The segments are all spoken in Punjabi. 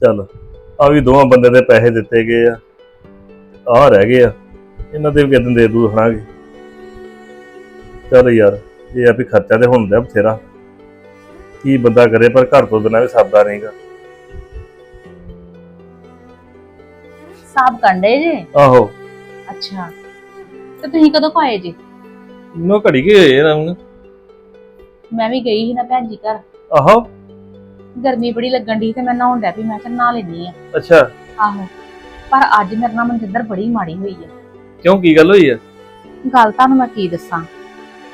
ਚੱਲ ਆ ਵੀ ਦੋਵਾਂ ਬੰਦੇ ਦੇ ਪੈਸੇ ਦਿੱਤੇ ਗਏ ਆ। ਆ ਰਹਿ ਗਏ ਆ। ਇਹਨਾਂ ਦੇ ਵੀ ਕਿਦਨ ਦੇ ਦੂ ਹਣਾਗੇ? ਚੱਲ ਯਾਰ ਇਹ ਆ ਵੀ ਖਰਚਾ ਤੇ ਹੁੰਦਾ ਬਥੇਰਾ। ਕੀ ਬੰਦਾ ਕਰੇ ਪਰ ਘਰ ਤੋਂ ਬਿਨਾਂ ਵੀ ਸਰਦਾ ਨਹੀਂਗਾ। ਸਾਬ ਕੰਡੇ ਜੇ? ਆਹੋ। ਅੱਛਾ। ਤੇ ਤੁਸੀਂ ਕਦੋਂ ਪਾਏ ਜੇ? ਨੋ ਘੜੀ ਕੇ ਹੋਏ ਹੁਣ। ਮੈਂ ਵੀ ਗਈ ਸੀ ਨਾ ਭੈਣ ਜੀ ਘਰ। ਆਹੋ। ਗਰਮੀ ਬੜੀ ਲੱਗਣ ਦੀ ਤੇ ਮੈਂ ਨਹਾਉਣ ਡੈ ਪਈ ਮੈਂ ਕਿਹਾ ਨਹਾ ਲੈਣੀ ਆ। ਅੱਛਾ। ਆਹੋ। ਪਰ ਅੱਜ ਮੇਰੇ ਨਾਲ ਮਨਜਿੰਦਰ ਬੜੀ ਮਾੜੀ ਹੋਈ ਹੈ ਕਿਉਂ ਕੀ ਗੱਲ ਹੋਈ ਆ? ਗੱਲ ਤੁਹਾਨੂੰ ਮੈਂ ਕੀ ਦੱਸਾਂ?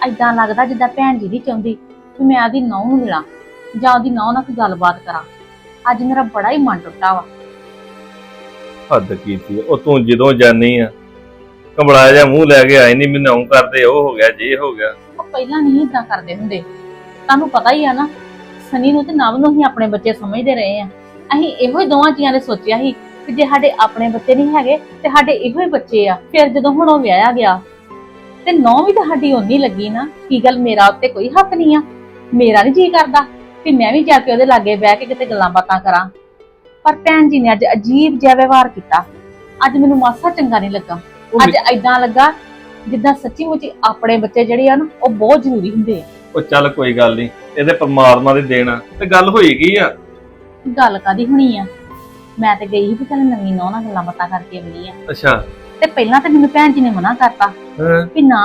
ਐਦਾਂ ਲੱਗਦਾ ਜਿੱਦਾਂ ਭੈਣ ਜੀ ਨਹੀਂ ਚਾਹੁੰਦੀ ਕਿ ਮੈਂ ਆਦੀ ਨੌਂ ਨੂੰ ਮਿਲਾਂ ਜਾਂ ਉਹਦੀ ਨੌਂ ਨਾਲ ਕੋਈ ਗੱਲਬਾਤ ਕਰਾਂ। ਅੱਜ ਮੇਰਾ ਬੜਾ ਹੀ ਮਨ ਟੁੱਟਾ ਵਾ। ਹੱਦ ਕੀਤੀ ਆ। ਉਹ ਤੂੰ ਜਦੋਂ ਜਾਨੀ ਆ ਕਮਲਾ ਜਿਹਾ ਮੂੰਹ ਲੈ ਕੇ ਆਈ ਨਹੀਂ ਮੈਨੂੰ ਕਰਦੇ ਉਹ ਹੋ ਗਿਆ ਜੇ ਹੋ ਗਿਆ। ਉਹ ਪਹਿਲਾਂ ਨਹੀਂ ਇਦਾਂ ਕਰਦੇ ਹੁੰਦੇ। ਤੁਹਾਨੂੰ ਪਤਾ ਹੀ ਆ ਨਾ ਸਨੀ ਨੂੰ ਤੇ ਨਵ ਨੂੰ ਹੀ ਆਪਣੇ ਬੱਚੇ ਸਮਝਦੇ ਰਹੇ ਆ। ਅਸੀਂ ਇਹੋ ਹੀ ਦੋਵਾਂ ਜੀਆਂ ਨੇ ਸੋਚਿਆ ਸੀ ਕਿ ਜੇ ਸਾਡੇ ਆਪਣੇ ਬੱਚੇ ਨਹੀਂ ਹੈਗੇ ਤੇ ਸਾਡੇ ਇਹੋ ਹੀ ਬੱਚੇ ਆ ਫਿਰ ਜਦੋਂ ਹੁਣ ਉਹ ਵਿਆਹਿਆ ਗਿਆ ਤੇ ਨੌ ਵੀ ਤਾਂ ਸਾਡੀ ਓਨੀ ਲੱਗੀ ਨਾ ਕੀ ਗੱਲ ਮੇਰਾ ਉੱਤੇ ਕੋਈ ਹੱਕ ਨਹੀਂ ਆ? ਮੇਰਾ ਨਹੀਂ ਜੀ ਕਰਦਾ ਕਿ ਮੈਂ ਵੀ ਜਾ ਕੇ ਉਹਦੇ ਲਾਗੇ ਬਹਿ ਕੇ ਕਿਤੇ ਗੱਲਾਂ ਬਾਤਾਂ ਕਰਾਂ। ਪਰ ਭੈਣ ਜੀ ਨੇ ਅੱਜ ਅਜੀਬ ਜਿਹਾ ਵਿਵਹਾਰ ਕੀਤਾ। ਅੱਜ ਮੈਨੂੰ ਮਾਸਾ ਚੰਗਾ ਨਹੀਂ ਲੱਗਾ। ਅੱਜ ਐਦਾਂ ਲੱਗਾ ਜਿੱਦਾਂ ਸੱਚੀ ਮੁੱਚੀ ਆਪਣੇ ਬੱਚੇ ਜਿਹੜੇ ਆ ਨਾ ਉਹ ਬਹੁਤ ਜ਼ਰੂਰੀ ਹੁੰਦੇ ਆ। ਉਹ ਚੱਲ ਕੋਈ ਗੱਲ ਨਹੀਂ ਇਹਦੇ ਪਰਮਾਤਮਾ ਦੇ ਦੇਣਾ ਤੇ ਗੱਲ ਹੋਈ ਕੀ ਆ? ਗੱਲ ਕਾਦੀ ਹੋਣੀ ਆ? ਮੈਂ ਤੇ ਗਈ ਸੀ ਵੀ ਚੱਲ ਨਵੀਂ ਨੌਂ ਨਾਲ ਗੱਲਾਂ ਬਾਤਾਂ ਕਰਕੇ ਆਉਣੀ ਆ। ਅੱਛਾ। ਤੇ ਪਹਿਲਾਂ ਤੇ ਮੈਨੂੰ ਭੈਣ ਜੀ ਨੇ ਮਨਾ ਕਰਤਾ ਹਾਂ। ਵੀ ਨਾ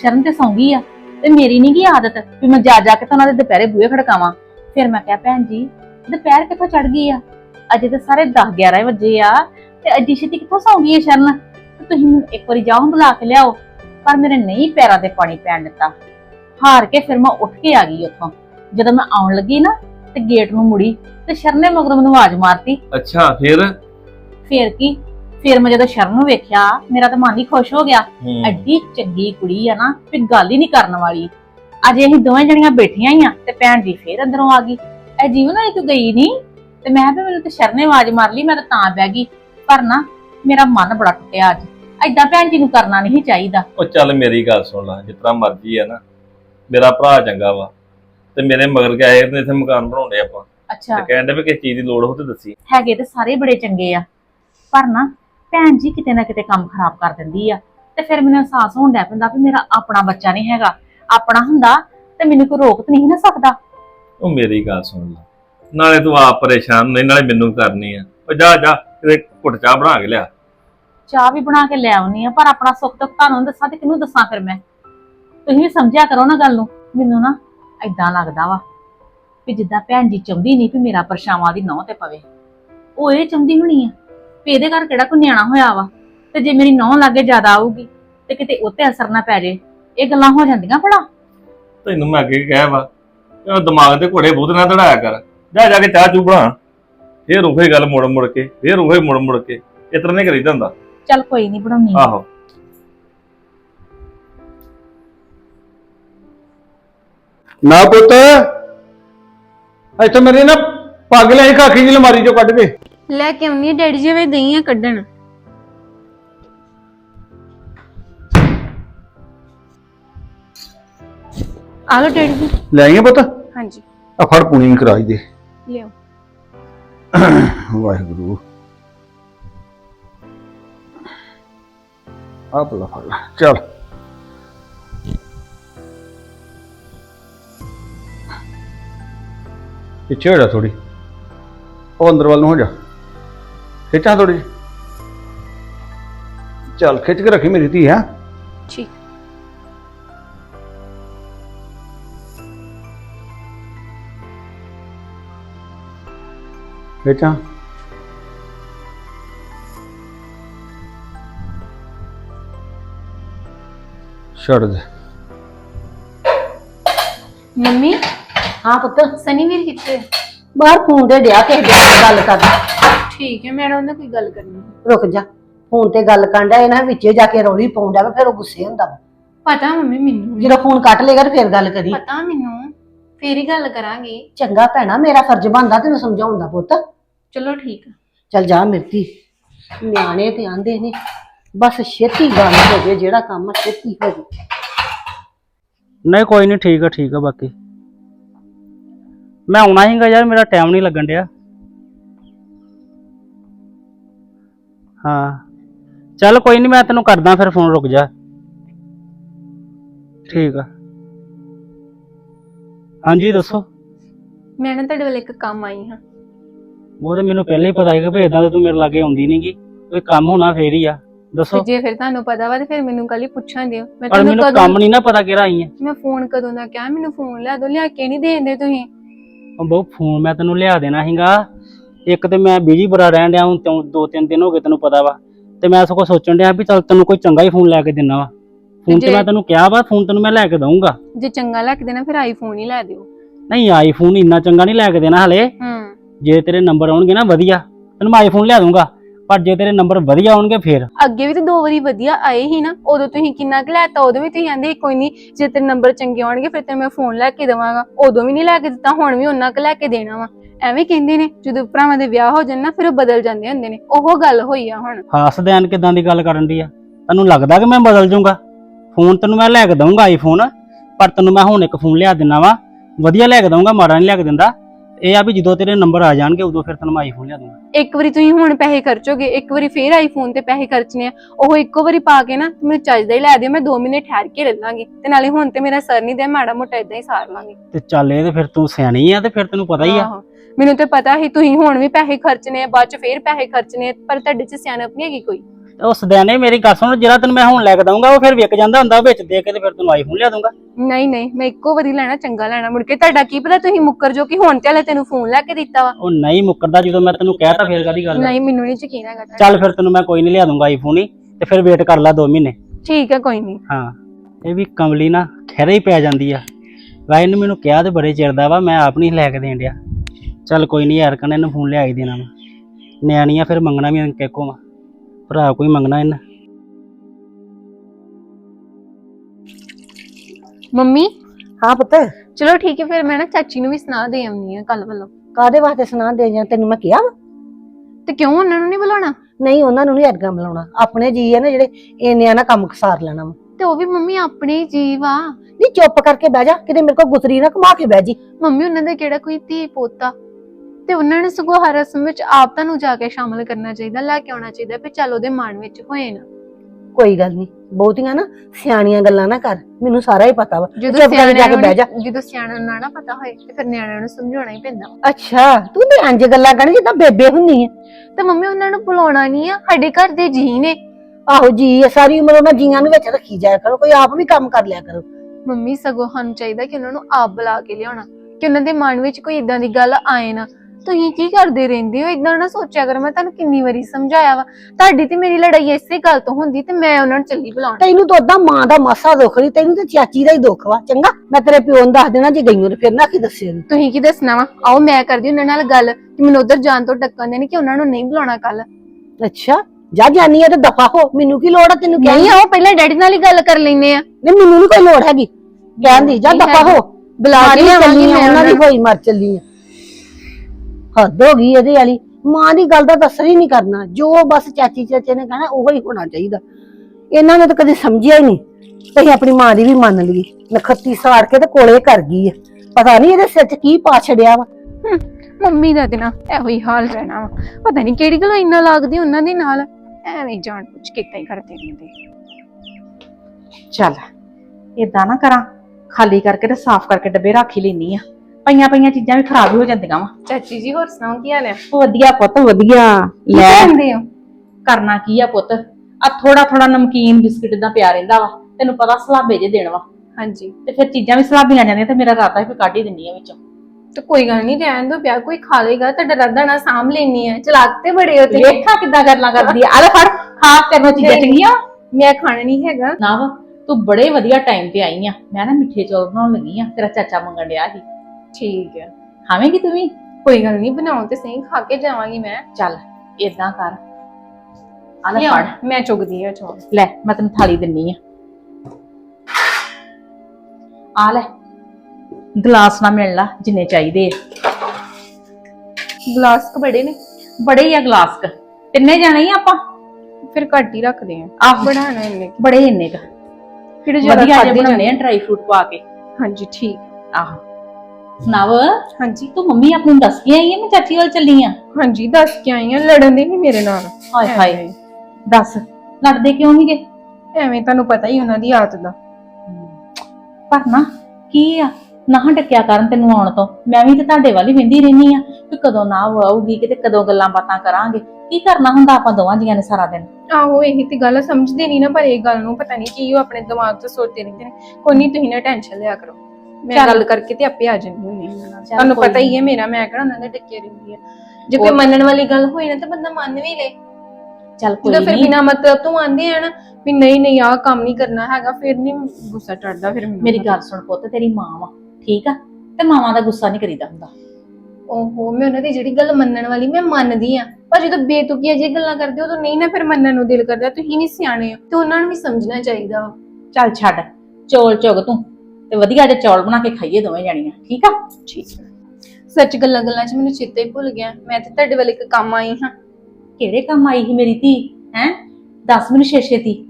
ਸ਼ਰਨ ਤੇ ਸੌਂਗੀ ਆ ਤੇ ਮੇਰੀ ਨਹੀਂ ਕੀ ਆਦਤ ਵੀ ਮੈਂ ਜਾ ਜਾ ਕੇ ਤਾਂ ਉਹਨਾਂ ਦੇ ਦੁਪਹਿਰੇ ਬੂਹੇ ਖੜਕਾਵਾਂ। ਫਿਰ ਮੈਂ ਕਿਹਾ ਭੈਣ ਜੀ ਦੁਪਹਿਰ ਕਿੱਥੋਂ ਚੜ ਗਈ ਆ? ਅਜੇ ਤੇ ਸਾਰੇ 10 11 ਵਜੇ ਆ ਤੇ ਅੱਡੀ ਛੇਤੀ ਕਿੱਥੋਂ ਸੌਂਗੀ ਆ ਸ਼ਰਨ? ਤੁਸੀਂ ਮੈਨੂੰ ਇੱਕ ਵਾਰੀ ਜਾਓ ਬੁਲਾ ਕੇ ਲਿਆਓ ਪਰ ਮੇਰੇ ਨਹੀਂ ਪੈਰਾਂ ਤੇ ਪਾਣੀ ਪੈਣ ਦਿੱਤਾ। ਹਾਰ ਕੇ ਫਿਰ ਮੈਂ ਉੱਠ ਕੇ ਆ ਗਈ ਉੱਥੋਂ। ਜਦੋਂ ਮੈਂ ਆਉਣ ਲੱਗੀ ਨਾ ਤੇ ਗੇਟ ਨੂੰ ਮੁੜੀ ਤੇ ਸ਼ਰਨ ਮਗਰੋਂ ਮੈਨੂੰ ਆਵਾਜ਼ ਮਾਰਤੀ। ਅੱਛਾ ਫਿਰ? ਫੇਰ ਕੀ? ਫੇਰ ਮੈਂ ਜਦੋਂ ਸ਼ਰਨ ਨੂੰ ਵੇਖਿਆ ਮੇਰਾ ਤਾਂ ਮਨ ਹੀ ਖੁਸ਼ ਹੋ ਗਿਆ। ਐਡੀ ਚੰਗੀ ਕੁੜੀ ਆ ਨਾ ਵੀ ਗੱਲ ਹੀ ਨਹੀਂ ਕਰਨ ਵਾਲੀ। ਅਜੇ ਅਸੀਂ ਦੋਵੇਂ ਜਣੀਆਂ ਬੈਠੀਆਂ ਹੀ ਆ ਤੇ ਭੈਣ ਜੀ ਫੇਰ ਅੰਦਰੋਂ ਆ ਗਈ। ਐ ਜੀਵਨ ਇਹ ਤੂੰ ਗਈ ਨਹੀਂ? ਤੇ ਮੈਂ ਵੀ ਮੈਨੂੰ ਤੇ ਸ਼ਰਨ ਆਵਾਜ਼ ਮਾਰ ਲਈ ਮੈਂ ਤਾਂ ਤਾਂ ਬਹਿ ਗਈ। ਪਰ ਨਾ ਮੇਰਾ ਮਨ ਬੜਾ ਟੁੱਟਿਆ ਅੱਜ। ਐਦਾਂ ਭੈਣ ਜੀ ਨੂੰ ਕਰਨਾ ਨਹੀਂ ਚਾਹੀਦਾ। ਉਹ ਚੱਲ ਮੇਰੀ ਗੱਲ ਸੁਣ ਲੈ ਜਿਸ ਤਰ੍ਹਾਂ ਮਰਜ਼ੀ ਆ ਨਾ। ਮੇਰਾ ਭਰਾ ਚੰਗਾ ਵਾ ਤੇ ਮੇਰੇ ਮਗਰ ਗਏ ਨੇ ਇੱਥੇ ਮਕਾਨ ਬਣਾਉਂਦੇ ਆਪਾਂ। ਅੱਛਾ। ਤੇ ਕਹਿੰਦੇ ਵੀ ਕਿਸ ਚੀਜ਼ ਦੀ ਲੋੜ ਹੋ ਤੇ ਦੱਸੀ। ਹੈਗੇ ਤੇ ਸਾਰੇ ਬੜੇ ਚੰਗੇ ਆ ਪਰ ਨਾ ਭੈਣ ਜੀ ਕਿਤੇ ਨਾ ਕਿਤੇ ਕੰਮ ਖਰਾਬ ਕਰ ਦਿੰਦੀ ਆ। ਤੇ ਫਿਰ ਮੈਨੂੰ ਅਹਿਸਾਸ ਹੋਣ ਡੈ ਪੈਂਦਾ ਵੀ ਮੇਰਾ ਆਪਣਾ ਬੱਚਾ ਨਹੀਂ ਹੈਗਾ ਆਪਣਾ ਹੁੰਦਾ ਤੇ ਮੈਨੂੰ ਕੋਈ ਰੋਕ ਤਾਂ ਨਹੀਂ ਨਾ ਸਕਦਾ। ਉਹ ਮੇਰੀ ਗੱਲ ਸੁਣ ਲੈ ਨਾਲੇ ਤੂੰ ਆਪ ਪਰੇਸ਼ਾਨ ਨਹੀਂ ਨਾਲੇ ਮੈਨੂੰ ਕਰਨੀ ਆ। ਉਹ ਜਾ ਜਾ ਕਿਤੇ ਘੁੱਟ ਚਾਹ ਬਣਾ ਕੇ ਲਿਆ। ਚਾਹ ਵੀ ਬਣਾ ਕੇ ਲੈ ਆਉਣੀ ਆ ਪਰ ਆਪਣਾ ਸੁੱਖ ਦੁੱਖ ਤੁਹਾਨੂੰ ਦੱਸਾਂ ਤੇ ਕਿਹਨੂੰ ਦੱਸਾਂ ਫਿਰ ਮੈਂ? ਤੁਸੀਂ ਵੀ ਸਮਝਿਆ ਕਰੋ ਨਾ ਗੱਲ ਨੂੰ ਮੈਨੂੰ ਨਾ ਐਦਾਂ ਲੱਗਦਾ ਵਾ ਵੀ ਜਿੱਦਾਂ ਭੈਣ ਜੀ ਚਾਹੁੰਦੀ ਨਹੀਂ ਵੀ ਮੇਰਾ ਪਰਛਾਵਾਂ ਦੀ ਨਹੁੰ ਤੇ ਪਵੇ। ਉਹ ਇਹ ਚਾਹੁੰਦੀ ਹੋਣੀ ਆ ਵੀ ਇਹਦੇ ਘਰ ਕਿਹੜਾ ਕੋਈ ਨਿਆਣਾ ਹੋਇਆ ਵਾ ਤੇ ਜੇ ਮੇਰੀ ਨਹੁੰ ਲਾਗੇ ਜ਼ਿਆਦਾ ਆਊਗੀ ਤੇ ਕਿਤੇ ਉੱਤੇ ਅਸਰ ਨਾ ਪੈ ਜੇ ਇਹ ਗੱਲਾਂ ਹੋ ਜਾਂਦੀਆਂ ਭਲਾ? ਤੈਨੂੰ ਮੈਂ ਅੱਗੇ ਕਿਹਾ ਵਾ ਉਹ ਦਿਮਾਗ ਤੇ ਘੋੜੇ ਬੂਤ ਨਾ ਦੜਾਇਆ ਕਰ। ਜਾ ਜਾ ਕੇ ਚਾਹ ਚੂ ਬਣਾ। ਫੇਰ ਉਹੀ ਗੱਲ ਮੁੜ ਮੁੜ ਕੇ ਫੇਰ ਉਹੀ ਮੁੜ ਮੁੜ ਕੇ ਇਸ ਤਰ੍ਹਾਂ ਨਹੀਂ ਕਰੀਦਾ ਹੁੰਦਾ। ਚੱਲ ਕੋਈ ਨਹੀਂ ਬਣਾਉਣੀ ਆਹੋ। ਨਾ ਪੁੱਤ। ਇੱਥੇ ਮੇਰੇ ਨਾ ਪੱਗ ਲੈ ਕਾਖੀ ਦੀ ਅਲਮਾਰੀ ਚੋਂ ਕੱਢ ਕੇ। ਲੈ ਕੇ ਆਉਣੀ ਡੈਡੀ ਜੀ ਵੇ ਦਈਆਂ ਕੱਢਣ। ਆ ਲੋ ਡੈਡੀ ਜੀ। ਲੈ ਆਈਏ ਪੁੱਤ। ਹਾਂਜੀ। ਆ ਫੜ ਪੁਣੀ ਕਰਾਈ ਦੇ। ਲਿਓ ਵਾਹਿਗੁਰੂ। ਆ ਪਲਾ ਫੜ ਲੈ, ਚੱਲ। ਪਿੱਛੇ ਹੋ ਜਾ ਥੋੜੀ ਉਹ ਅੰਦਰ ਵੱਲ ਨੂੰ ਹੋ ਜਾ। ਖਿੱਚਾਂ ਥੋੜੀ ਚੱਲ ਖਿੱਚ ਕੇ ਰੱਖੀ ਮੇਰੀ ਧੀ ਹੈ। ਠੀਕ। ਖਿੱਚਾਂ ਛੱਡ ਦੇ। ਮੰਮੀ ਹਾਂ ਪੁੱਤ। ਸਨੀ ਵੀਰ ਕਿੱਥੇ? ਬਾਹਰ ਫੋਨ ਤੇ ਡਿਆ ਕਿਸੇ ਦੇ ਨਾਲ ਗੱਲ ਕਰ ਠੀਕ ਹੈ ਮੈਂ ਉਹਨਾਂ ਕੋਈ ਗੱਲ ਕਰਨੀ ਰੁਕ ਜਾ ਫੋਨ ਤੇ ਗੱਲ ਕਰਨ ਡਿਆ ਇਹਨਾਂ ਵਿੱਚੇ ਜਾ ਕੇ ਰੌਲੀ ਪਾਉਂਦਾ ਵਾ ਫਿਰ ਉਹ ਗੁੱਸੇ ਹੁੰਦਾ ਵਾ। ਪਤਾ ਮੰਮੀ ਮੈਨੂੰ ਵੀ। ਜਦੋਂ ਫੋਨ ਕੱਟ ਲੇਗਾ ਤੇ ਫਿਰ ਗੱਲ ਕਰੀ। ਪਤਾ ਮੈਨੂੰ ਫੇਰ ਹੀ ਗੱਲ ਕਰਾਂਗੇ। ਚੰਗਾ ਭੈਣਾ ਮੇਰਾ ਫਰਜ਼ ਬਣਦਾ ਤੈਨੂੰ ਸਮਝਾਉਣ ਦਾ ਪੁੱਤ। ਚਲੋ ਠੀਕ ਆ। ਚੱਲ ਜਾ ਮਿਰਤੀ ਨਿਆਣੇ ਤੇ ਆਂਦੇ ਨੇ ਬਸ ਛੇਤੀ ਗੱਲ ਹੋ ਜੇ ਜਿਹੜਾ ਕੰਮ ਆ ਛੇਤੀ ਹੋ ਜੇ। ਨਹੀਂ ਕੋਈ ਨਹੀਂ ਠੀਕ ਆ ਠੀਕ ਆ ਬਾਕੀ। ਮੈਂ ਆਉਣਾ ਹੀਗਾ ਯਾਰ ਮੇਰਾ ਟਾਈਮ ਨਹੀਂ ਲੱਗਣ ਡਿਆ। ਹਾਂ। ਚੱਲ ਕੋਈ ਨਹੀਂ ਮੈਂ ਤੈਨੂੰ ਕਰਦਾ ਫਿਰ ਫੋਨ ਰੁਕ ਜਾ। ਠੀਕ ਆ। ਹਾਂਜੀ ਦੱਸੋ। ਮੈਂ ਨਾ ਤੁਹਾਡੇ ਵੱਲ ਇੱਕ ਕੰਮ ਆਈ ਹਾਂ। ਉਹ ਤਾਂ ਮੈਨੂੰ ਪਹਿਲਾਂ ਹੀ ਪਤਾ ਸੀਗਾ ਵੀ ਇਦਾਂ ਤਾਂ ਤੂੰ ਮੇਰੇ ਲਾਗੇ ਆਉਂਦੀ ਨਹੀਂਗੀ ਕੋਈ ਕੰਮ ਹੋਣਾ ਫੇਰ ਹੀ ਆ। ਤੇ ਦੱਸੋ ਜੇ ਫਿਰ ਤੁਹਾਨੂੰ ਪਤਾ ਵਾ ਤੇ ਫਿਰ ਮੈਨੂੰ ਕੱਲ ਹੀ ਪੁੱਛਾਂ ਦਿਓ ਮੈਂ ਪਰ ਮੈਨੂੰ ਕੰਮ ਨਹੀਂ ਨਾ ਪਤਾ ਕਿਹੜਾ ਆਈ ਆ। ਮੈਂ ਫੋਨ ਕਦੋਂ ਦਾ ਕਿਹਾ ਮੈਨੂੰ ਫੋਨ ਲਿਆ ਦੋ ਲਿਆ ਕੇ ਨਹੀਂ ਦੇਂਦੇ ਤੁਸੀਂ। ਉਹ ਬਹੁ ਫੋਨ ਮੈਂ ਤੈਨੂੰ ਲਿਆ ਦੇਣਾ ਸੀਗਾ। ਇੱਕ ਤੇ ਮੈਂ ਬਿਜ਼ੀ ਬੜਾ ਰਹਿਣ ਡਿਆ ਹੁਣ ਤੈਨੂੰ ਦੋ ਤਿੰਨ ਦਿਨ ਹੋ ਗਏ ਤੈਨੂੰ ਪਤਾ ਵਾ। ਤੇ ਮੈਂ ਸਗੋਂ ਸੋਚਣ ਡਿਆ ਵੀ ਚੱਲ ਤੈਨੂੰ ਕੋਈ ਚੰਗਾ ਹੀ ਫੋਨ ਲੈ ਕੇ ਦੇਣਾ ਵਾ। ਫੋਨ ਤੇ ਜੇ- ਮੈਂ ਤੈਨੂੰ ਕਿਹਾ ਵਾ ਫੋਨ ਤੈਨੂੰ ਮੈਂ ਲੈ ਕੇ ਦਊਂਗਾ। ਜੇ ਚੰਗਾ ਲੱਗ ਦੇਣਾ ਫਿਰ ਆਈਫੋਨ ਹੀ ਲੈ ਦਿਓ। ਨਹੀਂ ਆਈਫੋਨ ਇੰਨਾ ਚੰਗਾ ਨਹੀਂ ਲੈ ਕੇ ਦੇਣਾ ਹਲੇ। ਹੂੰ। ਜੇ ਤੇਰੇ ਨੰਬਰ ਆਉਣਗੇ ਨਾ ਵਧੀਆ। ਤੈਨੂੰ ਮੈਂ ਆਈਫੋਨ ਲਿਆ ਦੂੰਗਾ ਪਰ ਜੇ ਤੇਰੇ ਨੰਬਰ ਵਧੀਆ ਆਉਣਗੇ ਫੇਰ। ਅੱਗੇ ਵੀ ਤੇ ਦੋ ਵਾਰੀ ਵਧੀਆ ਆਏ ਹੀ ਨਾ ਉਦੋਂ ਤੁਸੀਂ ਕਿੰਨਾ ਕੁ ਲੈਤਾ ਉਦੋਂ ਵੀ ਤੁਸੀਂ ਕਹਿੰਦੇ ਕੋਈ ਨਹੀਂ ਜੇ ਤੇਰੇ ਨੰਬਰ ਚੰਗੇ ਆਉਣਗੇ ਫਿਰ ਤੈਨੂੰ ਮੈਂ ਫੋਨ ਲੈ ਕੇ ਦੇਵਾਂਗਾ। ਉਦੋਂ ਵੀ ਨਹੀਂ ਲੈ ਕੇ ਦਿੱਤਾ ਹੁਣ ਵੀ ਉਹਨਾਂ ਕੁ ਲੈ ਕੇ ਦੇਣਾ ਵਾ। ਐਵੇਂ ਕਹਿੰਦੇ ਨੇ ਜਦੋਂ ਭਰਾਵਾਂ ਦੇ ਵਿਆਹ ਹੋ ਜਾਣ ਨਾ ਫਿਰ ਉਹ ਬਦਲ ਜਾਂਦੇ ਹੁੰਦੇ ਨੇ। ਉਹ ਗੱਲ ਹੋਈ ਆ ਹੁਣ। ਹਾਸਦੈਨ ਕਿਦਾਂ ਦੀ ਗੱਲ ਕਰਨ ਦੀ ਆ? ਤੈਨੂੰ ਲੱਗਦਾ ਕਿ ਮੈਂ ਬਦਲ ਜਾਊਂਗਾ? ਫੋਨ ਤੈਨੂੰ ਮੈਂ ਲੈ ਕੇ ਦਊਂਗਾ ਆਈਫੋਨ ਪਰ ਤੈਨੂੰ ਮੈਂ ਹੁਣ ਇੱਕ ਫੋਨ ਲਿਆ ਦਿੰਨਾ ਵਾ। ਵਧੀਆ ਲੈ ਕੇ ਦਊਂਗਾ ਮਾੜਾ ਨਹੀਂ ਲੈ ਕੇ ਦਿੰਦਾ। ਇਹ ਆ ਵੀ ਜਦੋਂ ਤੇਰੇ ਨੰਬਰ ਆ ਜਾਣਗੇ ਉਦੋਂ ਫਿਰ ਤੈਨੂੰ ਮੈਂ ਆਈਫੋਨ ਲਿਆ ਦੂੰਗਾ। ਇੱਕ ਵਾਰੀ ਤੁਸੀਂ ਹੁਣ ਪੈਸੇ ਖਰਚੋਗੇ ਇੱਕ ਵਾਰੀ ਫੇਰ ਆਈਫੋਨ ਤੇ ਪੈਸੇ ਖਰਚਣੇ ਆ। ਉਹ ਇੱਕੋ ਵਾਰੀ ਪਾ ਕੇ ਨਾ ਮੈਨੂੰ ਚੱਜਦਾ ਹੀ ਲੈ ਦਿਓ ਮੈਂ 2 ਮਹੀਨੇ ਠਹਿਰ ਕੇ ਲੈ ਲਾਂਗੀ ਤੇ ਨਾਲੇ ਹੁਣ ਤੇ ਮੇਰਾ ਸਰ ਨਹੀਂ ਦੇ ਮਾੜਾ ਮੋਟਾ ਇਦਾਂ ਹੀ ਸਾਰ ਲਾਂਗੀ। ਤੇ ਚੱਲ ਇਹ ਤੇ ਫਿਰ ਤੂੰ ਸਿਆਣੀ ਆ ਤੇ ਫਿਰ ਤੈਨੂੰ ਪਤਾ ਹੀ ਆ। ਆਹੋ। ਮੈਨੂੰ ਤੇ ਪਤਾ ਸੀ ਤੁਸੀਂ ਹੁਣ ਵੀ ਪੈਸੇ ਖਰਚਣੇ ਆ ਬਾਅਦ ਚ ਫੇਰ ਪੈਸੇ ਖਰਚਣੇ ਆ, ਪਰ ਤੁਹਾਡੇ ਚ ਸਿਆਣਪ ਨਹੀਂ ਹੈਗੀ ਕੋਈ। ਉਹ ਸਦਿਆਨੇ ਮੇਰੀ ਗੱਲ ਸੁਣ ਜਿਹੜਾ ਤੈਨੂੰ ਮੈਂ ਹੁਣ ਲੈ ਕੇ ਦਊਂਗਾ ਉਹ ਫਿਰ ਵਿਕ ਜਾਂਦਾ ਹੁੰਦਾ ਵਿੱਚ ਦੇ ਕੇ ਤੇ ਫਿਰ ਤੈਨੂੰ ਆਈਫੋਨ ਲਿਆ ਦੂੰਗਾ ਨਹੀਂ ਨਹੀਂ ਮੈਂ ਇੱਕੋ ਵਾਰੀ ਲੈਣਾ ਚੰਗਾ ਲੈਣਾ। ਮੁੜ ਕੇ ਤੁਹਾਡਾ ਕੀ ਪਤਾ ਤੁਸੀਂ ਮੁੱਕਰ ਜੋ ਕਿ ਹੁਣ ਤੇ ਹਲੇ ਤੈਨੂੰ ਫੋਨ ਲੈ ਕੇ ਦਿੱਤਾ ਵਾ। ਉਹ ਨਹੀਂ ਮੁੱਕਰਦਾ ਜਦੋਂ ਮੈਂ ਤੈਨੂੰ ਕਹਿਤਾ ਫਿਰ ਕਾਦੀ ਗੱਲ ਆ? ਨਹੀਂ ਮੈਨੂੰ ਨਹੀਂ ਯਕੀਨ ਹੈਗਾ ਤੁਹਾਡਾ। ਚੱਲ ਫਿਰ ਤੈਨੂੰ ਮੈਂ ਕੋਈ ਨਹੀਂ ਲਿਆ ਦੂੰਗਾ ਆਈਫੋਨ ਹੀ ਤੇ ਫਿਰ ਵੇਟ ਕਰ ਲੈ 2 ਮਹੀਨੇ। ਠੀਕ ਹੈ ਕੋਈ ਨਹੀਂ ਹਾਂ ਇਹ ਵੀ ਕਮਲੀ ਨਾ ਖਹਿਰੇ ਹੀ ਪੈ ਜਾਂਦੀ ਆ। ਵਾਹ ਇਹਨੂੰ ਮੈਨੂੰ ਕਿਹਾ ਤੇ ਬੜੇ ਚਿਰ ਦਾ ਵਾ ਮੈਂ ਆਪ ਨਹੀਂ ਲੈ ਕੇ ਦੇਣ ਡਿਆ। ਚੱਲ ਕੋਈ ਨਹੀਂ ਯਾਰ ਕਨੇ ਇਹਨੂੰ ਫੋਨ ਲਿਆ ਹੀ ਦੇਣਾ ਵਾ। ਨਿਆਣੀਆਂ ਫਿਰ ਮੰਗਣਾ ਵੀ ਕਿੱਕੋ ਵਾ। ਭਰਾ ਕੋਈ ਮੰਗਣਾ ਇਹਨਾਂ? ਮੰਮੀ? ਹਾਂ ਪੁੱਤ। ਚਲੋ ਠੀਕ ਹੈ ਫਿਰ ਮੈਂ ਨਾ ਚਾਚੀ ਨੂੰ ਵੀ ਸੁਣਾ ਦੇ ਆਉਣੀ ਆ ਕੱਲ ਵੱਲੋਂ। ਕਾਦੇ ਵਾਸਤੇ ਸੁਣਾ ਦੇ ਜਾਂ ਤੈਨੂੰ ਮੈਂ ਕਿਹਾ ਵਾ? ਤੇ ਕਿਉਂ ਉਹਨਾਂ ਨੂੰ ਨਹੀਂ ਬੁਲਾਉਣਾ? ਨਹੀਂ ਉਹਨਾਂ ਨੂੰ ਨਹੀਂ ਅਰਗਾ ਬੁਲਾਉਣਾ। ਆਪਣੇ ਜੀ ਆ ਨਾ ਜਿਹੜੇ ਇੰਨਿਆਂ ਨਾਲ ਕੰਮ ਖਸਾਰ ਲੈਣਾ ਵਾ। ਤੇ ਉਹ ਵੀ ਮੰਮੀ ਆਪਣੇ ਜੀਵ ਆ ਨਹੀਂ ਚੁੱਪ ਕਰਕੇ ਬਹਿ ਜਾ। ਕਿਤੇ ਮੇਰੇ ਕੋਲ ਗੁਤਰੀ ਨਾ ਕਮਾ ਕੇ ਬਹਿ ਜੀ। ਮੰਮੀ ਉਹਨਾਂ ਦਾ ਕਿਹੜਾ ਕੋਈ ਧੀ ਪੋਤਾ ਤੇ ਉਹਨਾਂ ਨੇ ਸਗੋਂ ਹਰ ਰਸਮ ਵਿੱਚ ਆਪ ਤੁਹਾਨੂੰ ਜਾ ਕੇ ਸ਼ਾਮਲ ਕਰਨਾ ਚਾਹੀਦਾ ਲੈ ਕੇ ਆਉਣਾ ਚਾਹੀਦਾ ਵੀ ਚੱਲ ਉਹਦੇ ਮਨ ਵਿੱਚ ਹੋਏ ਨਾ। ਕੋਈ ਗੱਲ ਨਹੀਂ ਬਹੁਤੀਆਂ ਨਾ ਸਿਆਣੀਆਂ ਗੱਲਾਂ ਨਾ ਕਰ ਮੈਨੂੰ ਸਾਰਾ ਹੀ ਪਤਾ ਵਾ। ਜਦੋਂ ਕਰਕੇ ਜਾ ਕੇ ਬਹਿ ਜਾ। ਨੂੰ ਜਦੋਂ ਸਿਆਣਾ ਨਾ ਨਾ ਪਤਾ ਹੋਏ ਤੇ ਫਿਰ ਨਿਆਣਿਆਂ ਨੂੰ ਸਮਝਾਉਣਾ ਹੀ ਪੈਂਦਾ। ਅੱਛਾ ਤੂੰ ਤੇ ਇੰਜ ਗੱਲਾਂ ਕਰਨੀ ਜਿੱਦਾਂ ਬੇਬੇ ਹੁੰਨੀ ਆ। ਤੇ ਮੰਮੀ ਉਹਨਾਂ ਨੂੰ ਬੁਲਾਉਣਾ ਨਹੀਂ ਆ ਸਾਡੇ ਘਰ ਦੇ ਜੀ ਨੇ। ਆਹੋ ਜੀ ਆ, ਸਾਰੀ ਉਮਰ ਉਹਨਾਂ ਜੀਆਂ ਨੂੰ ਵਿੱਚ ਰੱਖੀ ਜਾਇਆ ਕਰੋ ਕੋਈ ਆਪ ਵੀ ਕੰਮ ਕਰ ਲਿਆ ਕਰੋ। ਮੰਮੀ ਸਗੋਂ ਸਾਨੂੰ ਚਾਹੀਦਾ ਕਿ ਉਹਨਾਂ ਨੂੰ ਆਪ ਬੁਲਾ ਕੇ ਲਿਆਉਣਾ ਕਿ ਉਹਨਾਂ ਦੇ ਮਨ ਵਿੱਚ ਕੋਈ ਇਦਾਂ ਦੀ ਗੱਲ ਆਏ ਨਾ। ਤੁਸੀਂ ਕੀ ਕਰਦੇ ਰਹਿੰਦੇ ਹੋ? ਇਦਾਂ ਨਾ ਸੋਚਿਆ ਕਰੋ ਮੈਂ ਤੁਹਾਨੂੰ ਕਿੰਨੀ ਵਾਰੀ ਸਮਝਾਇਆ ਵਾ। ਤੁਹਾਡੀ ਤੇ ਮੇਰੀ ਲੜਾਈ ਇਸੇ ਗੱਲ ਤੋਂ ਹੁੰਦੀ ਤੇ ਮੈਂ ਉਹਨਾਂ ਨੂੰ ਚੱਲੀ ਬੁਲਾਉਣ। ਤੈਨੂੰ ਤਾਂ ਓਦਾਂ ਮਾਂ ਦਾ ਮਾਸਾ ਦੁੱਖ ਨਹੀਂ ਤੈਨੂੰ ਤਾਂ ਚਾਚੀ ਦਾ ਹੀ ਦੁੱਖ ਵਾ ਚੰਗਾ? ਮੈਂ ਤੇਰੇ ਪਿਓ ਨੂੰ ਦੱਸ ਦੇਣਾ ਜੇ ਗਈਆਂ ਨੇ ਫਿਰ ਨਾ ਕੀ ਦੱਸਿਆ ਨੀ। ਤੁਸੀਂ ਕੀ ਦੱਸਣਾ ਵਾ? ਆਓ ਮੈਂ ਕਰਦੀ ਉਹਨਾਂ ਨਾਲ ਗੱਲ ਕਿ ਮੈਨੂੰ ਉਧਰ ਜਾਣ ਤੋਂ ਟੱਕਣ ਦੇਣੀ ਕਿ ਉਹਨਾਂ ਨੂੰ ਨਹੀਂ ਬੁਲਾਉਣਾ ਕੱਲ ਅੱਛਾ ਜਾ ਜਾਨੀ ਆ ਤੇ ਦਫਾ ਹੋ। ਮੈਨੂੰ ਕੀ ਲੋੜ ਆ ਤੈਨੂੰ ਕਹਿਣ ਨਹੀਂ ਦੀ? ਆਓ ਪਹਿਲਾਂ ਡੈਡੀ ਨਾਲ ਹੀ ਗੱਲ ਕਰ ਲੈਨੇ ਆ। ਨਹੀਂ ਮੈਨੂੰ ਨਹੀਂ ਕੋਈ ਲੋੜ ਹੈਗੀ। ਕਹਿਣ ਦੀ ਜਾ ਨਹੀਂ ਦਫਾ ਹੈਗੀ। ਹੋ ਬੁਲਾ ਕੇ ਮਾਰੀ ਲਿਆਵਾਂਗੀ ਚੱਲੀ ਆ, ਮੈਂ ਉਹਨਾਂ ਦੀ ਹੋਈ ਮਰ ਚੱਲੀ ਆ। ਹੱਦ ਹੋ ਗਈ ਇਹਦੇ ਵਾਲੀ। ਮਾਂ ਦੀ ਗੱਲ ਦਾ ਦੱਸਰ ਹੀ ਨਹੀਂ ਕਰਨਾ। ਜੋ ਬਸ ਚਾਚੀ ਚਾਚੇ ਨੇ ਕਹਿਣਾ ਉਹੋ ਹੀ ਹੋਣਾ ਚਾਹੀਦਾ। ਇਹਨਾਂ ਨੇ ਤਾਂ ਕਦੇ ਸਮਝਿਆ ਹੀ ਨਹੀਂ। ਤੇ ਅਸੀਂ ਆਪਣੀ ਮਾਂ ਦੀ ਵੀ ਮੰਨ ਲਈ ਨਖੱਤੀ ਸਾੜ ਕੇ ਤੇ ਕੋਲੇ ਕਰ ਗਈ ਆ। ਪਤਾ ਨਹੀਂ ਇਹਦੇ ਸਿਰ 'ਚ ਕੀ ਪਾ ਛੜਿਆ ਵਾ। ਮੰਮੀ ਦਾ ਤੇ ਨਾ ਇਹੋ ਹੀ ਹਾਲ ਰਹਿਣਾ ਵਾ। ਪਤਾ ਨਹੀਂ ਕਿਹੜੀ ਗੱਲ ਇੰਨਾ ਲੱਗਦੀ ਉਹਨਾਂ ਦੇ ਨਾਲ। ਐਵੇਂ ਜਾਣ ਪੁੱਛ ਕੇ ਹੀ ਕਰਦੇ ਰਹਿੰਦੇ। ਚੱਲ ਇਦਾਂ ਨਾ ਕਰਾਂ। ਖਾਲੀ ਕਰਕੇ ਤੇ ਸਾਫ਼ ਕਰਕੇ ਡੱਬੇ ਰੱਖ ਹੀ ਲੈਣੀ ਆ। ਪਈਆਂ ਪਈਆਂ ਚੀਜ਼ਾਂ ਵੀ ਖਰਾਬ ਹੀ ਜਾਂਦੀਆਂ ਵਾ। ਚਾਚੀ ਜੀ ਹੋਰ ਸੁਣਾਓ ਕੀ ਹਾਲ ਹੈ ਵਧੀਆ ਪੁੱਤ ਵਧੀਆ। ਲੈ। ਕਹਿੰਦੇ ਹੋ? ਕਰਨਾ ਕੀ ਆ ਪੁੱਤ? ਆ ਥੋੜਾ ਥੋੜਾ ਨਮਕੀਨ ਬਿਸਕਿਟ ਦਾ ਪਿਆ ਰਹਿੰਦਾ ਵਾ ਤੈਨੂੰ ਪਤਾ ਸਲਾਬੇ ਜੇ ਦੇਣ ਵਾ। ਹਾਂਜੀ। ਤੇ ਫਿਰ ਚੀਜ਼ਾਂ ਵੀ ਸਲਾਬੀਆਂ ਜਾਂਦੀਆਂ ਤੇ ਮੇਰਾ ਰਾਤਾ ਵੀ ਕੱਢ ਹੀ ਆ ਵਿੱਚੋਂ। ਤੇ ਕੋਈ ਗੱਲ ਨਹੀਂ ਰਹਿਣ ਦੋ ਪਿਆ ਕੋਈ ਖਾ ਲੇਗਾ ਤੁਹਾਡਾ ਰੱਦਾ ਨਾ ਸਾਂਭ ਲੈਣੀ ਹੈ ਚਲਾਕ ਤੇ ਬੜੇ ਹੋ ਤੁਸੀਂ। ਵੇਖਾਂ ਕਿੱਦਾਂ ਗੱਲਾਂ ਕਰਦੀ ਆ। ਆ ਲੈ ਫੜ ਖਾ ਤੇਰੇ ਚੀਜ਼ਾਂ। ਚੰਗੀਆਂ? ਮੈਂ ਖਾਣਾ ਨਹੀਂ ਹੈਗਾ। ਨਾ ਵਾ ਤੂੰ ਬੜੇ ਵਧੀਆ ਟਾਈਮ ਤੇ ਆਈ ਆ। ਮੈਂ ਨਾ ਮਿੱਠੇ ਚੌਲ ਬਣਾਉਣ ਲੱਗੀ ਆ ਤੇਰਾ ਚਾਚਾ ਮੰਗਣ ਡਿਆ ਸੀ। ਠੀਕ ਹੈ। ਖਾਵੇਂਗੀ ਤੂੰ ਵੀ? ਕੋਈ ਗੱਲ ਨਹੀਂ ਬਣਾਉ ਤੇ ਸਹੀ ਖਾ ਕੇ ਜਾਵਾਂਗੀ ਮੈਂ। ਚੱਲ ਏਦਾਂ ਕਰ। ਆ ਲੈ ਲਿਆਓ, ਫੜ। ਮੈਂ ਚੁਗਦੀ ਆ ਚੌਲ ਲੈ ਮੈਂ ਤੈਨੂੰ ਥਾਲੀ ਦਿੰਨੀ ਆ। ਆ ਲੈ। ਗਲਾਸ ਨਾ ਮਿਲ ਲਾ ਜਿੰਨੇ ਚਾਹੀਦੇ ਆ। ਗਲਾਸ ਕ ਬੜੇ ਨੇ। ਬੜੇ ਹੀ ਆ ਗਲਾਸ ਕ। ਤਿੰਨੇ ਜਾਣੇ ਹੀ ਆ ਆਪਾਂ? ਫਿਰ ਘੱਟ ਹੀ ਰੱਖਦੇ ਆ। ਆਹ। ਬਣਾਣਾ ਇੰਨੇ ਬੜੇ ਇੰਨੇ ਕ। ਕਿਹੜੇ ਜ਼ਿਆਦਾ ਵਧੀਆ ਖਾਧੇ ਬਣਾਉਣੇ ਆ। ਡਰਾਈ ਫਰੂਟ ਪਾ ਕੇ। ਹਾਂਜੀ ਠੀਕ। ਆਹ। ਨਵ ਹਾਂਜੀ। ਤੂੰ ਮੰਮੀ ਆਪ ਨੂੰ ਦੱਸ ਕੇ ਆਈ ਆ ਮੈਂ ਚਾਚੀ ਵੱਲ ਚੱਲੀ ਆ? ਹਾਂਜੀ ਦੱਸ ਕੇ ਆਈ ਆ ਲੜਨ ਦੇ ਨਹੀਂ ਮੇਰੇ ਨਾਲ। ਹਾਏ ਹਾਏ ਦੱਸ ਲੜਦੇ ਕਿਉਂ ਨਹੀਂਗੇ ਐਵੇਂ ਤੁਹਾਨੂੰ ਪਤਾ ਹੀ ਉਹਨਾਂ ਦੀ ਆਦਤ ਦਾ। ਪਰ ਨਾ ਕੀ ਆ? ਨਾ ਡੱਕਿਆ ਕਰਨ ਤੈਨੂੰ ਆਉਣ ਤੋਂ। ਮੈਂ ਵੀ ਤੇ ਤੁਹਾਡੇ ਵੱਲ ਹੀ ਵਿੰਦੀ ਰਹਿਨੀ ਆ ਕਿ ਕਦੋਂ ਨਾ ਆਊਗੀ ਕਿਤੇ ਕਦੋਂ ਗੱਲਾਂ ਬਾਤਾਂ ਕਰਾਂਗੇ। ਕੀ ਕਰਨਾ ਹੁੰਦਾ ਆਪਾਂ ਦੋਵਾਂ ਜੀਆਂ ਨੇ ਸਾਰਾ ਦਿਨ? ਆਹੋ ਇਹੀ ਤੇ ਗੱਲ ਸਮਝਦੇ ਨਹੀਂ ਨਾ ਪਰ ਇਹ ਗੱਲ ਨੂੰ ਪਤਾ ਨਹੀਂ ਕੀ ਉਹ ਆਪਣੇ ਦਿਮਾਗ 'ਚ ਸੋਚਦੇ ਰਹਿੰਦੇ ਨੇ। ਕੋਈ ਨਹੀਂ ਤੁਸੀਂ ਨਾ ਟੈਨਸ਼ਨ ਲਿਆ ਕਰੋ। ਮੈਂ। ਗੱਲ ਕਰਕੇ ਤੇ ਆਪੇ ਆ ਜਾਂਦੀ ਹੁੰਦੀ ਹਾਂ ਉਹਨਾਂ ਨਾਲ। ਚੱਲ ਤੁਹਾਨੂੰ ਕੋਈ ਪਤਾ ਹੀ। ਹੈ ਮੇਰਾ ਮੈਂ ਕਿਹੜਾ ਉਹਨਾਂ ਦੇ ਟੱਕੇ ਰਹਿੰਦੀ ਆ ਜੇ ਕੋਈ ਮੰਨਣ ਵਾਲੀ ਗੱਲ ਹੋਈ ਨਾ ਤਾਂ ਬੰਦਾ ਮੰਨ ਵੀ ਲੇ। ਚੱਲ ਕੋਈ ਜਦੋਂ ਫਿਰ ਨਹੀਂ। ਬਿਨਾ ਮਤਲਬ ਤੋਂ ਆਂਦੇ ਆ ਨਾ ਵੀ ਨਹੀਂ ਨਹੀਂ ਆਹ ਕੰਮ ਨਹੀਂ ਕਰਨਾ ਹੈਗਾ ਫਿਰ ਨਹੀਂ ਗੁੱਸਾ ਚੜਦਾ ਫਿਰ ਮੈਨੂੰ ਮੇਰੀ ਗੱਲ ਸੁਣ ਪੁੱਤ ਤੇਰੀ ਮਾਂ ਵਾ ਠੀਕ ਆ? ਤੇ ਮਾਵਾਂ ਦਾ ਗੁੱਸਾ ਨਹੀਂ ਕਰੀਦਾ ਹੁੰਦਾ। ਓਹੋ ਮੈਂ ਉਹਨਾਂ ਦੀ ਜਿਹੜੀ ਗੱਲ ਮੰਨਣ ਵਾਲੀ ਮੈਂ ਮੰਨਦੀ ਆ ਪਰ ਜਦੋਂ ਬੇਤੁਕੀਆਂ ਜੀ ਗੱਲਾਂ ਕਰਦੇ ਉਦੋਂ ਨਹੀਂ ਨਾ ਫਿਰ ਮੰਨਣ ਨੂੰ ਦਿਲ ਕਰਦਾ ਤੁਸੀਂ ਵੀ ਸਿਆਣੇ ਹੋ ਤੇ ਉਹਨਾਂ ਨੂੰ ਵੀ ਸਮਝਣਾ ਚਾਹੀਦਾ ਵਾ। ਚੱਲ ਛੱਡ ਚੋਲ ਚੁਗ ਤੂੰ। ਤੇ ਵਧੀਆ ਜਿਹੇ ਚੌਲ ਬਣਾ ਕੇ ਖਾਈਏ ਦੋਵੇਂ ਜਾਣੀਆਂ ਠੀਕ ਆ? ਠੀਕ ਹੈ ਸੱਚ ਗੱਲਾਂ ਗੱਲਾਂ 'ਚ ਮੈਨੂੰ ਚੇਤਾ ਹੀ ਭੁੱਲ ਗਿਆ। ਮੈਂ ਤੇ ਤੁਹਾਡੇ ਵੱਲ ਇੱਕ ਕੰਮ ਆਈ ਹਾਂ। ਕਿਹੜੇ ਕੰਮ ਆਈ ਸੀ ਮੇਰੀ ਧੀ? ਹੈ? ਦੱਸ ਮੈਨੂੰ ਛੇ ਛੇਤੀ।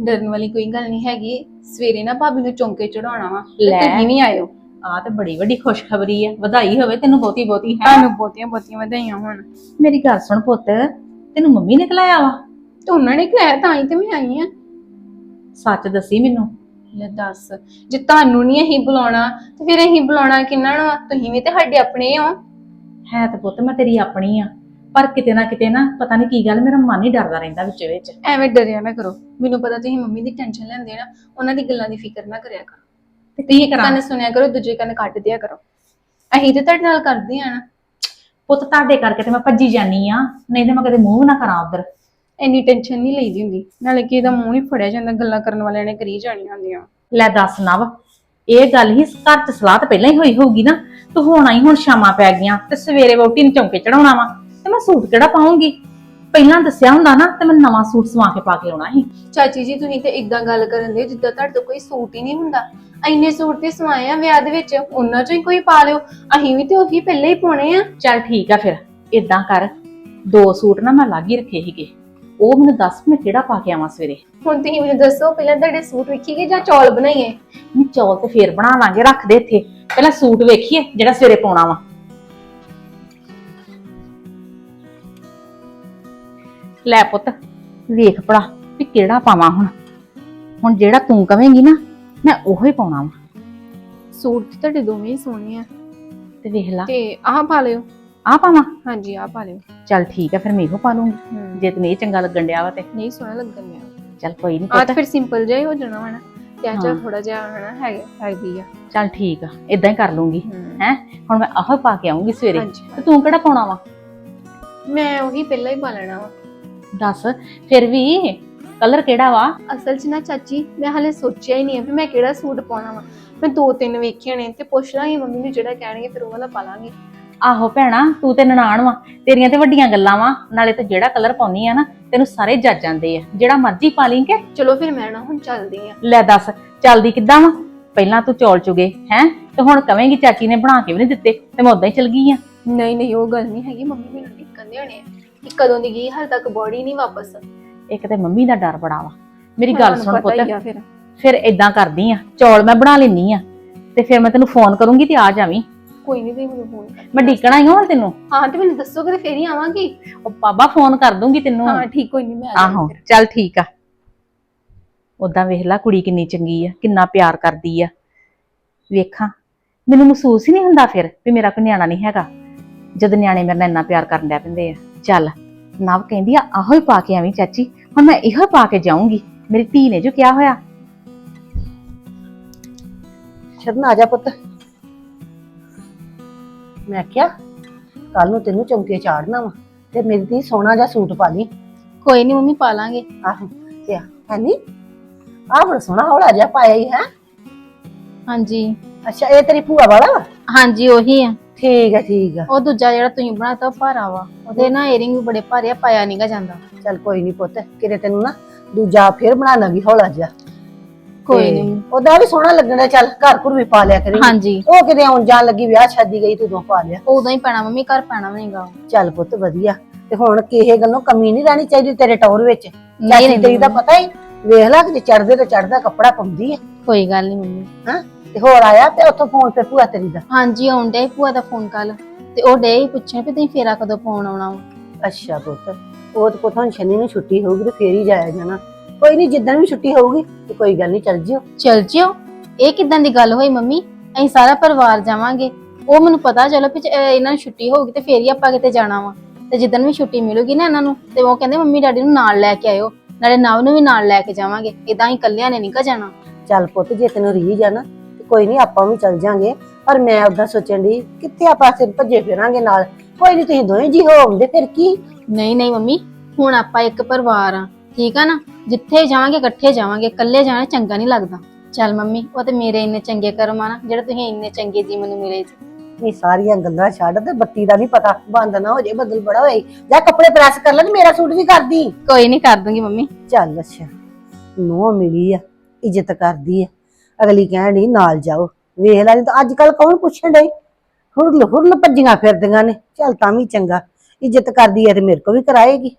ਡਰਨ ਵਾਲੀ ਕੋਈ ਗੱਲ ਨਹੀਂ ਹੈਗੀ। ਸਵੇਰੇ ਨਾ ਭਾਬੀ ਨੂੰ ਚੌਂਕੇ ਚੜਾਉਣਾ ਵਾ ਤੇ ਲੈ। ਤੁਸੀਂ ਵੀ ਆਇਓ। ਆ ਤੇ ਬੜੀ ਵੱਡੀ ਖੁਸ਼ਖਬਰੀ ਆ। ਵਧਾਈ ਹੋਵੇ ਤੈਨੂੰ ਬਹੁਤੀ ਬਹੁਤੀ ਹੈ? ਤੁਹਾਨੂੰ ਬਹੁਤੀਆਂ ਬਹੁਤੀਆਂ ਵਧਾਈਆਂ ਹੋਣ। ਮੇਰੀ ਗੱਲ ਸੁਣ ਪੁੱਤ ਤੈਨੂੰ ਮੰਮੀ ਨੇ ਕਲਾਇਆ ਵਾ? ਤੇ ਉਹਨਾਂ ਨੇ ਕਿਹਾ ਤਾਂ ਹੀ ਤੇ ਮੈਂ ਆਈ ਆ ਸੱਚ ਦੱਸੀ ਮੈਨੂੰ। ਲੈ ਦੱਸ। ਜੇ ਤੁਹਾਨੂੰ ਨਹੀਂ ਅਸੀਂ ਬੁਲਾਉਣਾ ਤੇ ਫਿਰ ਅਸੀਂ ਬੁਲਾਉਣਾ ਕਿੰਨਾਂ ਨੂੰ? ਆ? ਤੁਸੀਂ ਵੀ ਤੇ ਸਾਡੇ ਆਪਣੇ ਹੋ। ਹੈ ਤੇ ਪੁੱਤ ਮੈਂ ਤੇਰੀ ਆਪਣੀ ਆ। ਪਰ ਕਿਤੇ ਨਾ ਕਿਤੇ ਨਾ ਪਤਾ ਨਹੀਂ ਕੀ ਗੱਲ ਮੇਰਾ ਮਨ ਹੀ ਡਰਦਾ ਰਹਿੰਦਾ ਵਿੱਚ ਵਿੱਚ। ਐਵੇਂ ਡਰਿਆ ਨਾ ਕਰੋ। ਮੈਨੂੰ ਪਤਾ ਤੁਸੀਂ ਮੰਮੀ ਦੀ ਟੈਨਸ਼ਨ ਲੈਂਦੇ ਨਾ ਉਹਨਾਂ ਦੀ ਗੱਲਾਂ ਦੀ ਫਿਕਰ ਨਾ ਕਰਿਆ ਕਰੋ। ਤੇ ਕੀ ਕਰਾਂ? ਕੰਨ ਸੁਣਿਆ ਕਰੋ ਦੂਜੇ ਕੰਨ ਕੱਟ ਦਿਆ ਕਰੋ। ਅਸੀਂ ਤੇ ਤੁਹਾਡੇ ਨਾਲ ਕਰਦੇ ਆ ਨਾ। ਪੁੱਤ ਤੁਹਾਡੇ ਕਰਕੇ ਤੇ ਮੈਂ ਭੱਜੀ ਜਾਨੀ ਆ। ਨਹੀਂ ਤੇ ਮੈਂ ਕਦੇ ਮੂੰਹ ਵੀ ਨਾ ਕਰਾਂ ਉਧਰ। ਇੰਨੀ ਟੈਨਸ਼ਨ ਨਹੀਂ ਲਈਦੀ ਹੁੰਦੀ। ਨਾਲੇ ਕਿ ਇਹਦਾ ਮੂੰਹ ਨਹੀਂ ਫੜਿਆ ਜਾਂਦਾ ਗੱਲਾਂ ਕਰਨ ਵਾਲਿਆਂ ਨੇ ਕਰੀ ਜਾਣੀਆਂ ਹੁੰਦੀਆਂ। ਲੈ ਦੱਸ ਨਵ ਇਹ ਗੱਲ ਹੀ ਘਰ ਚ ਸਲਾਹ ਤਾਂ ਪਹਿਲਾਂ ਹੀ ਹੋਈ ਹੋਊਗੀ ਨਾ। ਤੂੰ ਹੁਣ ਆਈ ਹੁਣ ਸ਼ਾਮਾਂ ਪੈ ਗਈਆਂ ਤੇ ਸਵੇਰੇ ਵੋਟੀ ਨੂੰ ਚੌਂਕੇ ਚੜਾਉਣਾ ਵਾ ਤੇ ਮੈਂ ਸੂਟ ਕਿਹੜਾ ਪਾਉਂਗੀ ਪਹਿਲਾਂ ਦੱਸਿਆ ਹੁੰਦਾ ਨਾ ਤੇ ਮੈਂ ਨਵਾਂ ਸੂਟ ਸਵਾ ਕੇ ਪਾ ਕੇ ਆਉਣਾ ਸੀ। ਚਾਚੀ ਜੀ ਤੁਸੀਂ ਤੇ ਇਦਾਂ ਗੱਲ ਕਰਨ ਦੇ ਜਿੱਦਾਂ ਤੁਹਾਡੇ ਤੋਂ ਕੋਈ ਸੂਟ ਹੀ ਨਹੀਂ ਹੁੰਦਾ। ਇੰਨੇ ਸੂਟ ਤੇ ਸਵਾਏ ਆ ਵਿਆਹ ਦੇ ਵਿੱਚ ਉਹਨਾਂ ਚੋਂ ਹੀ ਕੋਈ ਪਾ ਲਿਓ। ਅਸੀਂ ਵੀ ਤੇ ਉਹੀ ਪਹਿਲਾਂ ਹੀ ਪਾਉਣੇ ਆ। ਚੱਲ ਠੀਕ ਆ ਫਿਰ ਇਦਾਂ ਕਰ ਦੋ ਸੂਟ ਨਾ ਮੈਂ ਲਾਗੀ ਰੱਖੇ ਸੀਗੇ। ਉਹ ਮੈਨੂੰ ਦੱਸ ਮੈਂ ਕਿਹੜਾ ਪਾ ਕੇ ਆਵਾਂ ਸਵੇਰੇ। ਹੁਣ ਤੁਸੀਂ ਮੈਨੂੰ ਦੱਸੋ ਪਹਿਲਾਂ ਤੁਹਾਡੇ ਸੂਟ ਵੇਖੀਏ ਜਾਂ ਚੌਲ ਬਣਾਈਏ? ਨਹੀਂ ਚੌਲ ਤੇ ਫੇਰ ਬਣਾ ਲਾਂਗੇ ਰੱਖ ਦੇ ਇੱਥੇ। ਪਹਿਲਾਂ ਸੂਟ ਵੇਖੀਏ ਜਿਹੜਾ ਸਵੇਰੇ ਪਾਉਣਾ ਵਾ। ਲੈ ਪੁੱਤ ਵੇਖ ਭਲਾ ਵੀ ਕਿਹੜਾ ਪਾਵਾਂ ਹੁਣ। ਹੁਣ ਜਿਹੜਾ ਤੂੰ ਕਵੇਂਗੀ ਨਾ ਮੈਂ ਉਹੋ ਹੀ ਪਾਉਣਾ ਵਾ। ਸੂਟ ਤੇ ਤੁਹਾਡੇ ਦੋਵੇਂ ਹੀ ਸੋਹਣੇ ਆ। ਤੇ ਵੇਖ ਲਾ। ਤੇ ਆਹ ਪਾ ਲਿਓ। ਆ ਪਾਵਾਂ? ਹਾਂਜੀ ਆਹ ਪਾ ਲਿਓ। ਚੱਲ ਠੀਕ ਆ ਫਿਰ ਮੈਂ ਇਹੋ ਪਾ ਲੂੰਗੀ। ਜੇ ਤੈਨੂੰ ਇਹ ਚੰਗਾ ਲੱਗਣ ਡਿਆ ਵਾ ਤੇ। ਨਹੀਂ ਸੋਹਣਾ ਲੱਗਣ ਲਿਆ ਚੱਲ ਕੋਈ ਨਹੀਂ ਤਾਂ ਫਿਰ ਸਿੰਪਲ ਜਿਹਾ ਹੀ ਹੋ ਜਾਣਾ ਵਾ ਨਾ। ਹਾਂ। ਥੋੜਾ ਜਿਹਾ ਹਨਾ ਹੈਗਾ ਹੈਗੀ ਆ। ਚੱਲ ਠੀਕ ਆ ਇਦਾਂ ਹੀ ਕਰ ਲੂੰਗੀ। ਹੈ। ਹੁਣ ਮੈਂ ਆਹੋ ਪਾ ਕੇ ਆਉਂਗੀ ਸਵੇਰੇ। ਹਾਂਜੀ। ਤੇ ਤੂੰ ਕਿਹੜਾ ਪਾਉਣਾ ਵਾ? ਮੈਂ ਉਹੀ ਪਹਿਲਾਂ ਹੀ ਪਾ ਲੈਣਾ ਵਾ। ਦੱਸ ਫਿਰ ਵੀ ਕਲਰ ਕਿਹੜਾ ਵਾ? ਅਸਲ 'ਚ ਨਾ ਚਾਚੀ ਮੈਂ ਹਾਲੇ ਸੋਚਿਆ ਹੀ ਨਹੀਂ ਹੈ ਵੀ ਮੈਂ ਕਿਹੜਾ ਸੂਟ ਪਾਉਣਾ ਵਾ। ਮੈਂ ਦੋ ਤਿੰਨ ਵੇਖੇ ਨੇ ਤੇ ਪੁੱਛ ਲਾਂਗੀ ਮੰਮੀ ਨੂੰ ਜਿਹੜਾ ਕਹਿਣਗੇ ਫਿਰ ਉਹ ਵਾਲਾ ਪਾ ਲਾਂਗੀ। ਆਹੋ ਭੈਣਾ ਤੂੰ ਤੇ ਨਨਾਣ ਵਾ ਤੇਰੀਆਂ ਤੇ ਵੱਡੀਆਂ ਗੱਲਾਂ ਵਾ ਨਾਲੇ ਤੇ ਜਿਹੜਾ ਕਲਰ ਪਾਉਣੀ ਆ ਨਾ ਤੈਨੂੰ ਸਾਰੇ ਜੱਜ ਜਾਂਦੇ ਆ ਜਿਹੜਾ ਮਰਜ਼ੀ ਪਾ ਲਈ ਕਿ? ਚਲੋ ਫਿਰ ਮੈਂ ਨਾ ਹੁਣ ਚੱਲਦੀ ਆ। ਲੈ ਦੱਸ ਚੱਲਦੀ ਕਿੱਦਾਂ ਵਾ? ਪਹਿਲਾਂ ਤੂੰ ਚੌਲ ਚੁਗੇ ਹੈ? ਤੇ ਹੁਣ ਕਵੇਂਗੀ ਚਾਚੀ ਨੇ ਬਣਾ ਕੇ ਵੀ ਨਹੀਂ ਦਿੱਤੇ ਤੇ ਮੈਂ ਉਦਾਂ ਹੀ ਚਲ ਗਈ ਆ। ਨਹੀਂ ਨਹੀਂ ਉਹ ਗੱਲ ਨਹੀਂ ਹੈਗੀ ਮੰਮੀ ਮੈਨੂੰ ਡਿੱਕਣ ਦੇ ਹੋਣੇ ਆ। ਕਿ ਕਦੋਂ ਦੀ ਗਈ ਹਾਲੇ ਤੱਕ ਬੋਡੀ ਨਹੀਂ ਵਾਪਸ। ਇੱਕ ਤੇ ਮੰਮੀ ਦਾ ਡਰ ਬੜਾ ਵਾ ਮੇਰੀ ਗੱਲ ਤੁਹਾਨੂੰ ਸੁਣ ਪਤਾ ਹੀ ਪੁੱਤ ਆ ਫਿਰ। ਫਿਰ ਇਦਾਂ ਕਰਦੀ ਆ ਚੌਲ ਮੈਂ ਬਣਾ ਲੈਣੀ ਆ ਤੇ ਫਿਰ ਮੈਂ ਤੈਨੂੰ ਫੋਨ ਕਰੂੰਗੀ ਤੇ ਆ ਜਾਵੀਂ। ਕੋਈ ਨਹੀਂ ਤੁਸੀਂ ਮੈਨੂੰ ਫੋਨ ਮੈਂ ਡੀਕਣਾ ਹੀ ਹਾਂ ਤੈਨੂੰ। ਹਾਂ ਤੇ ਮੈਨੂੰ ਦੱਸੋਗੇ ਤੇ ਫੇਰ ਹੀ ਆਵਾਂਗੀ। ਉਹ ਬਾਬਾ ਫੋਨ ਕਰ ਦੂੰਗੀ ਤੈਨੂੰ। ਹਾਂ ਠੀਕ ਕੋਈ ਨਹੀਂ ਮੈਂ ਆ ਆਹੋ ਜਾਵਾਂਗੀ ਚੱਲ ਠੀਕ ਆ। ਉਦਾਂ ਵੇਖ ਲੈ ਕੁੜੀ ਕਿੰਨੀ ਚੰਗੀ ਆ ਕਿੰਨਾ ਪਿਆਰ ਕਰਦੀ ਆ। ਵੇਖਾਂ ਮੈਨੂੰ ਮਹਿਸੂਸ ਹੀ ਨਹੀਂ ਹੁੰਦਾ ਫਿਰ ਵੀ ਮੇਰਾ ਕੋਈ ਨਿਆਣਾ ਨਹੀਂ ਹੈਗਾ। ਜਦ ਨਿਆਣੇ ਮੇਰੇ ਨਾਲ ਇੰਨਾ ਪਿਆਰ ਕਰਨ ਲੱਗ ਪੈਂਦੇ ਆ। ਚੱਲ ਨਵ ਕਹਿੰਦੀ ਆ ਆਹੋ ਹੀ ਪਾ ਕੇ ਆਵੀਂ ਚਾਚੀ ਹੁਣ ਮੈਂ ਇਹੋ ਹੀ ਪਾ ਕੇ ਜਾਊਂਗੀ। ਮੇਰੀ ਧੀ ਨੇ ਜੋ ਕਿਹਾ ਹੋਇਆ। ਸ਼ਰਨ ਆ ਜਾ ਪੁੱਤ। ਮੈਂ ਕਿਹਾ ਕੱਲ ਨੂੰ ਤੈਨੂੰ ਚੌਂਕੇ ਚਾੜਨਾ ਵਾ ਤੇ ਮੇਰੀ ਧੀ ਸੋਹਣਾ ਜਿਹਾ ਸੂਟ ਪਾ ਲਈ। ਕੋਈ ਨਹੀਂ ਮੰਮੀ ਪਾ ਲਾਂਗੇ। ਆਹੋ ਤੇ ਹੈ ਨੀ? ਆਹ ਬੜਾ ਸੋਹਣਾ ਹੌਲਾ ਜਿਹਾ ਪਾਇਆ ਹੀ ਹੈ? ਹਾਂਜੀ। ਅੱਛਾ ਇਹ ਤੇਰੀ ਭੂਆ ਵਾਲਾ ਵਾ? ਹਾਂਜੀ ਉਹੀ ਆ। ਠੀਕ ਹੈ ਠੀਕ ਆ। ਉਹ ਦੂਜਾ ਜਿਹੜਾ ਤੁਸੀਂ ਬਣਾਤਾ ਉਹ ਭਾਰਾ ਵਾ। ਉਹਦੇ ਨਾ ਏਅਰਿੰਗ ਵੀ ਬੜੇ ਭਾਰੇ ਆ ਪਾਇਆ ਨਹੀਂਗਾ ਜਾਂਦਾ। ਚੱਲ ਕੋਈ ਨਹੀਂ ਪੁੱਤ ਕਿਤੇ ਤੈਨੂੰ ਨਾ ਦੂਜਾ ਫੇਰ ਬਣਾਣਾ ਵੀ ਹੌਲਾ ਜਿਹਾ। ਕੋਈ ਤੇ ਨਹੀਂ। ਉਹਦਾ ਵੀ ਸੋਹਣਾ ਲੱਗਣਾ ਚੱਲ ਘਰ ਘਰ ਵੀ ਪਾ ਲਿਆ ਕਰੀ। ਹਾਂਜੀ। ਉਹ ਕਿਤੇ ਆਉਣ ਜਾਣ ਲੱਗੀ ਵਿਆਹ ਸ਼ਾਦੀ ਗਈ ਤੂੰ ਉਦੋਂ ਪਾ ਲਿਆ। ਉਦੋਂ ਹੀ ਪੈਣਾ ਮੰਮੀ ਘਰ ਪੈਣਾ ਨਹੀਂਗਾ ਚੱਲ ਪੁੱਤ ਵਧੀਆ। ਤੇ ਹੁਣ ਕਿਸੇ ਗੱਲੋਂ ਕਮੀ ਨਹੀਂ ਰਹਿਣੀ ਚਾਹੀਦੀ ਤੇਰੇ ਟੌਰ ਵਿੱਚ। ਨਹੀਂ ਚਾਚੀ ਤੇਰੀ ਦਾ ਪਤਾ ਹੀ ਵੇਖ ਲੈ ਕਿ ਚੜਦੇ ਤੇ ਚੜਦਾ ਕੱਪੜਾ ਪਾਉਂਦੀ ਹੈ ਕੋਈ ਗੱਲ ਨਹੀਂ ਮੰਮੀ। ਹਾਂ? ਤੇ ਹੋਰ ਆਇਆ ਤੇ ਉੱਥੋਂ ਫੋਨ ਤੇ ਭੂਆ ਤੇਰੀ ਦਾ। ਹਾਂਜੀ ਆਉਣ ਡੇ ਭੂਆ ਦਾ ਫੋਨ ਕੱਲ। ਤੇ ਉਹ ਡੇ ਹੀ ਪੁੱਛਣ ਵੀ ਤੁਸੀਂ ਫੇਰਾ ਕਦੋਂ ਪਾਉਣ ਆਉਣਾ ਵਾ। ਅੱਛਾ ਪੁੱਤ। ਉਹ ਤੇ ਪੁੱਤ ਹੁਣ ਸ਼ਨੀ ਨੂੰ ਛੁੱਟੀ ਹੋਊਗੀ ਤੇ ਫੇਰ ਹੀ ਜਾਇਆ ਜਾਣਾ। ਕੋਈ ਨਹੀਂ ਜਿੱਦਣ ਵੀ ਛੁੱਟੀ ਹੋਊਗੀ ਤੇ ਕੋਈ ਗੱਲ ਨਹੀਂ ਚੱਲ ਜਿਓ। ਚਲ ਜਿਓ। ਇਹ ਕਿਦਾਂ ਦੀ ਗੱਲ ਹੋਈ ਮੰਮੀ? ਅਸੀਂ ਸਾਰਾ ਪਰਿਵਾਰ ਜਾਵਾਂਗੇ। ਉਹ ਮੈਨੂੰ ਪਤਾ ਚਲੋ ਵੀ ਚ- ਅਹ ਇਹਨਾਂ ਨੂੰ ਛੁੱਟੀ ਹੋਊਗੀ ਤੇ ਫੇਰ ਹੀ ਆਪਾਂ ਕਿਤੇ ਜਾਣਾ ਵਾ। ਤੇ ਜਿੱਦਣ ਵੀ ਛੁੱਟੀ ਮਿਲੂਗੀ ਨਾ ਇਹਨਾਂ ਨੂੰ ਤੇ ਉਹ ਕਹਿੰਦੇ ਮੰਮੀ ਡੈਡੀ ਨੂੰ ਨਾਲ ਲੈ ਕੇ ਆਇਓ। ਨਾਲੇ ਨਵ ਨੂੰ ਵੀ ਨਾਲ ਲੈ ਕੇ ਜਾਵਾਂਗੇ। ਇਦਾਂ ਹੀ ਇਕੱਲਿਆਂ ਨੇ ਨਹੀਂ ਕ ਜਾਣਾ। ਚੱਲ ਪੁੱਤ ਜੇ ਤੈਨੂੰ ਰੀਝ ਆ ਨਾ ਤੇ ਕੋਈ ਨਹੀਂ ਆਪਾਂ ਵੀ ਚੱਲ ਜਾਾਂਗੇ। ਪਰ ਮੈਂ ਉਦਾਂ ਸੋਚਣ ਦੀ ਕਿੱਥੇ ਆਪਾਂ ਸਿਰ ਭੱਜੇ ਫਿਰਾਂਗੇ ਨਾਲ? ਕੋਈ ਨਹੀਂ ਤੁਸੀਂ ਦੋਵੇਂ ਜੀ ਹੋਵੋਗੇ ਫਿਰ ਕੀ? ਨਹੀਂ ਨਹੀਂ ਮੰਮੀ ਹੁਣ ਆਪਾਂ ਇੱਕ ਪਰਿਵਾਰ ਆ। ਠੀਕ ਆ ਨਾ? ਜਿੱਥੇ ਜਾਵਾਂਗੇ ਇਕੱਠੇ ਜਾਵਾਂਗੇ। ਇਕੱਲੇ ਜਾਣਾ ਚੰਗਾ ਨਹੀਂ ਲੱਗਦਾ। ਚੱਲ ਮੰਮੀ ਉਹ ਤੇ ਮੇਰੇ ਇੰਨੇ ਚੰਗੇ ਕਰਮ ਆ ਨਾ ਜਿਹੜੇ ਤੁਸੀਂ ਇੰਨੇ ਚੰਗੇ ਜੀ ਮੈਨੂੰ ਮਿਲੇ ਜੀ। ਇਹ ਸਾਰੀਆਂ ਗੱਲਾਂ ਛੱਡ ਤੇ ਬੱਤੀ ਦਾ ਨਹੀਂ ਪਤਾ। ਬੰਦ ਨਾ ਹੋ ਜੇ ਬੱਦਲ ਬੜਾ ਹੋਏ। ਜਾਂ ਕੱਪੜੇ ਪ੍ਰੈਸ ਕਰ ਲੈ ਤੇ ਮੇਰਾ ਸੂਟ ਵੀ ਕਰਦੀ ਕੋਈ ਨਹੀਂ ਕਰ ਦੂੰਗੀ ਮੰਮੀ। ਚੱਲ ਅੱਛਾ। ਨੋ ਮਿਲੀ ਆ ਇੱਜ਼ਤ ਕਰਦੀ ਆ। ਅਗਲੀ ਕਹਿਣ ਡਈ ਨਾਲ ਜਾਓ। ਵੇਖ ਲੈ ਨਹੀਂ ਤਾਂ ਅੱਜ ਕੱਲ ਕੌਣ ਪੁੱਛਣ ਡਈ? ਹੁਰਲ ਹੁਰਲ ਭੱਜੀਆਂ ਫਿਰਦੀਆਂ ਨੇ। ਚੱਲ ਤਾਂ ਵੀ ਚੰਗਾ। ਇੱਜ਼ਤ ਕਰਦੀ ਆ ਤੇ ਮੇਰੇ ਕੋ ਵੀ ਕਰਾਏਗੀ।